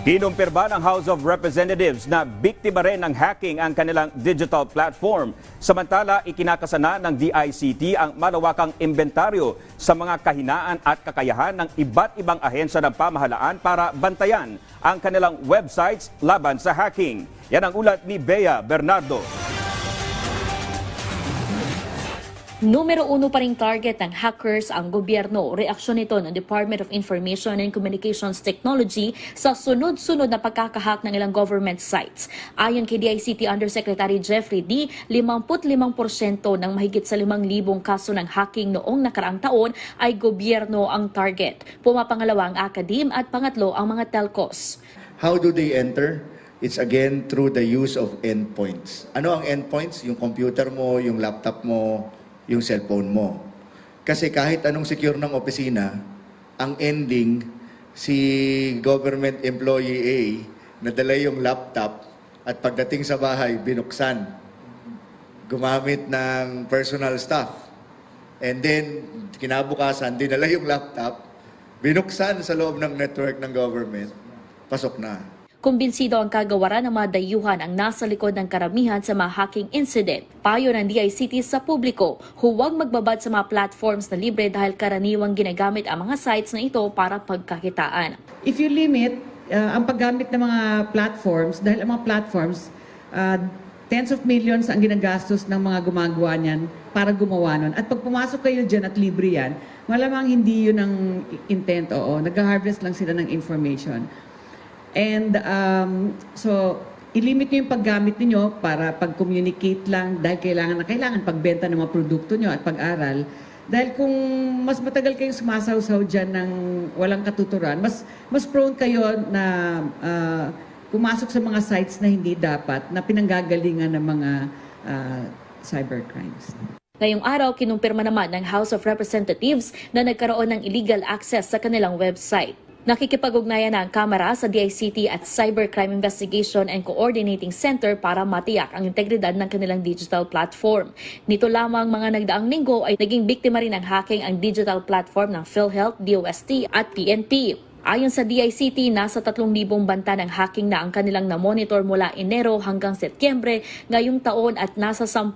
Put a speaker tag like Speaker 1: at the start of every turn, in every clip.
Speaker 1: Kinumpirma ng House of Representatives na biktima rin ng hacking ang kanilang digital platform. Samantala, ikinakasana ng DICT ang malawakang inventaryo sa mga kahinaan at kakayahan ng iba't ibang ahensya ng pamahalaan para bantayan ang kanilang websites laban sa hacking. Yan ang ulat ni Bea Bernardo.
Speaker 2: Numero uno pa ring target ng hackers ang gobyerno. Reaksyon nito ng Department of Information and Communications Technology sa sunod-sunod na pagkakahack ng ilang government sites. Ayon kay DICT Undersecretary Jeffrey D., 55% ng mahigit sa 5,000 kaso ng hacking noong nakaraang taon ay gobyerno ang target. Pumapangalawa ang akadim at pangatlo ang mga telcos.
Speaker 3: How do they enter? It's again through the use of endpoints. Ano ang endpoints? Yung computer mo, yung laptop mo, yung cellphone mo. Kasi kahit anong secure ng opisina, ang ending, si government employee A, nadala yung laptop at pagdating sa bahay, binuksan. Gumamit ng personal stuff. And then, kinabukasan, dinala yung laptop, binuksan sa loob ng network ng government, pasok na.
Speaker 2: Kumbinsido ang kagawaran ng mga dayuhan ang nasa likod ng karamihan sa mga hacking incident. Payo ng DICT sa publiko, huwag magbabad sa mga platforms na libre dahil karaniwang ginagamit ang mga sites na ito para pagkakitaan.
Speaker 4: If you limit uh, ang paggamit ng mga platforms, dahil ang mga platforms, uh, tens of millions ang ginagastos ng mga gumagawa niyan para gumawa nun. At pag pumasok kayo dyan at libre yan, malamang hindi yun ang intent, oo. Nag-harvest lang sila ng information. And um, so, ilimit nyo yung paggamit niyo para pag-communicate lang dahil kailangan na kailangan pagbenta ng mga produkto nyo at pag-aral. Dahil kung mas matagal kayong sumasaw-saw dyan ng walang katuturan, mas, mas prone kayo na ah, pumasok sa mga sites na hindi dapat, na pinanggagalingan ng mga ah, cybercrimes.
Speaker 2: Ngayong araw, kinumpirma naman ng House of Representatives na nagkaroon ng illegal access sa kanilang website. Nakikipag-ugnayan na ang Kamara sa DICT at Cybercrime Investigation and Coordinating Center para matiyak ang integridad ng kanilang digital platform. Nito lamang mga nagdaang linggo ay naging biktima rin ng hacking ang digital platform ng PhilHealth, DOST at PNP. Ayon sa DICT, nasa 3,000 banta ng hacking na ang kanilang na-monitor mula Enero hanggang Setyembre ngayong taon at nasa 10%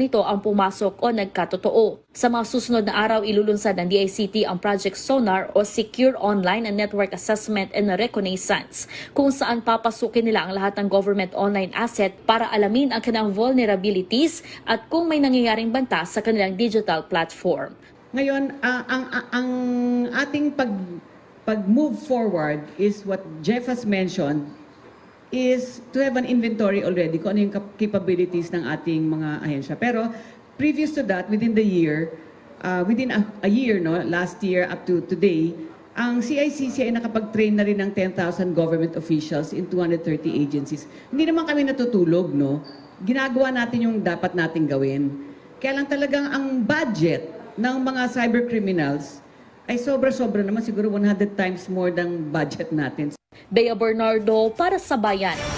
Speaker 2: nito ang pumasok o nagkatotoo. Sa mga susunod na araw, ilulunsad ng DICT ang Project Sonar o Secure Online and Network Assessment and Reconnaissance kung saan papasukin nila ang lahat ng government online asset para alamin ang kanilang vulnerabilities at kung may nangyayaring banta sa kanilang digital platform.
Speaker 4: Ngayon, ang, ang, ang ating pag, pag-move forward is what Jeff has mentioned is to have an inventory already kung ano yung cap- capabilities ng ating mga ahensya. Pero previous to that, within the year, uh, within a, a year, no, last year up to today, ang CICC ay nakapag-train na rin ng 10,000 government officials in 230 agencies. Hindi naman kami natutulog, no? Ginagawa natin yung dapat nating gawin. Kaya lang talagang ang budget ng mga cyber criminals ay sobra-sobra naman siguro 100 times more than budget natin.
Speaker 2: Bea Bernardo para sa Bayan.